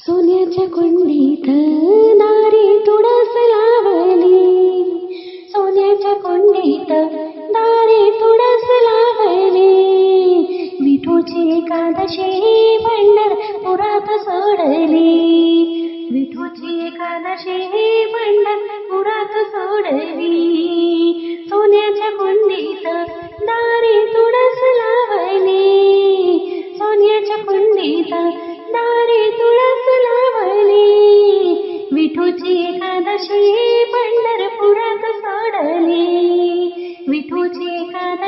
सोन्याच्या कुंडीत नारी तुळस लावली. सोन्याच्या कुंडीत नारी तुळस लावली. विठूची एकादशी पंढरपुरात सोडली. विठूची एकादशी पंढरपुरात सोडली.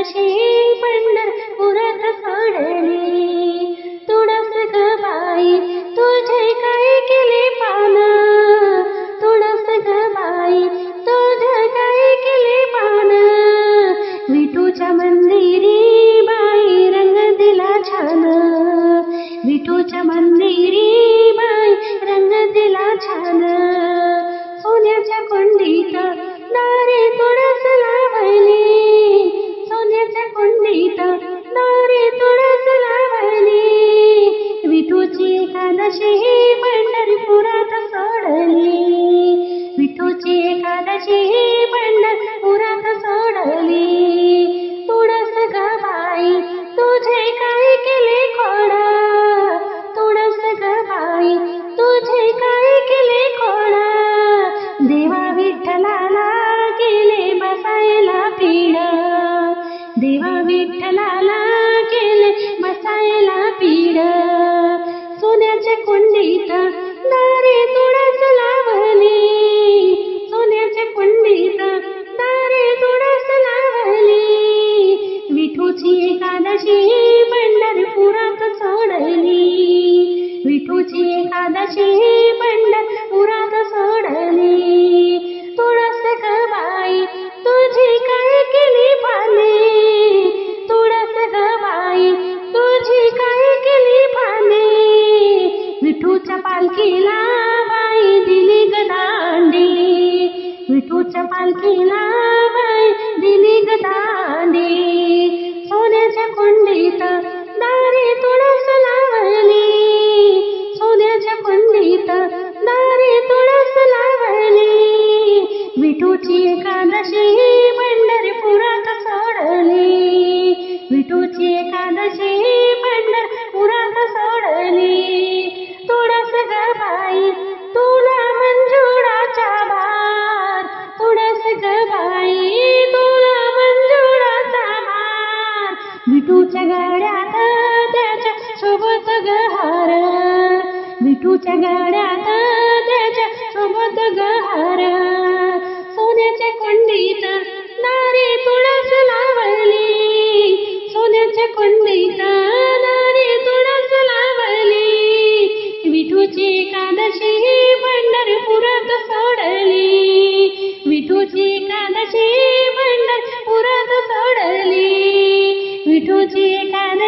एकादशी पंढरपुरात सोडली. तुळस ग बाई तुझे काय केले पान? तुळस ग बाई तुझे काय केले पान? विठूच्या मंदिरी बाई रंग दिला छान. विठूच्या मंदिरी बाई रंग दिला छान. सोन्याच्या कुंडीत नारे विठूची एकादशी पंढरपुरात सोडली. विठूची एकादशी सोन्याच्या दारे तुळस लावली. सोन्याचे कुंडीत दारे तुळस लावली. विठूची एकादशी पालखी पालखीला दिली ग सोन्याच्या कुंडीत दारी तुळस लावली. सोन्याच्या कुंडीत दारी तुळस लावली. विठूची एकादशी पंढरपुरात सोडली. विठूची एकादशी विठूच्या गाड्यात त्याच्या सोबत गहार. हार विठूच्या गाड्यात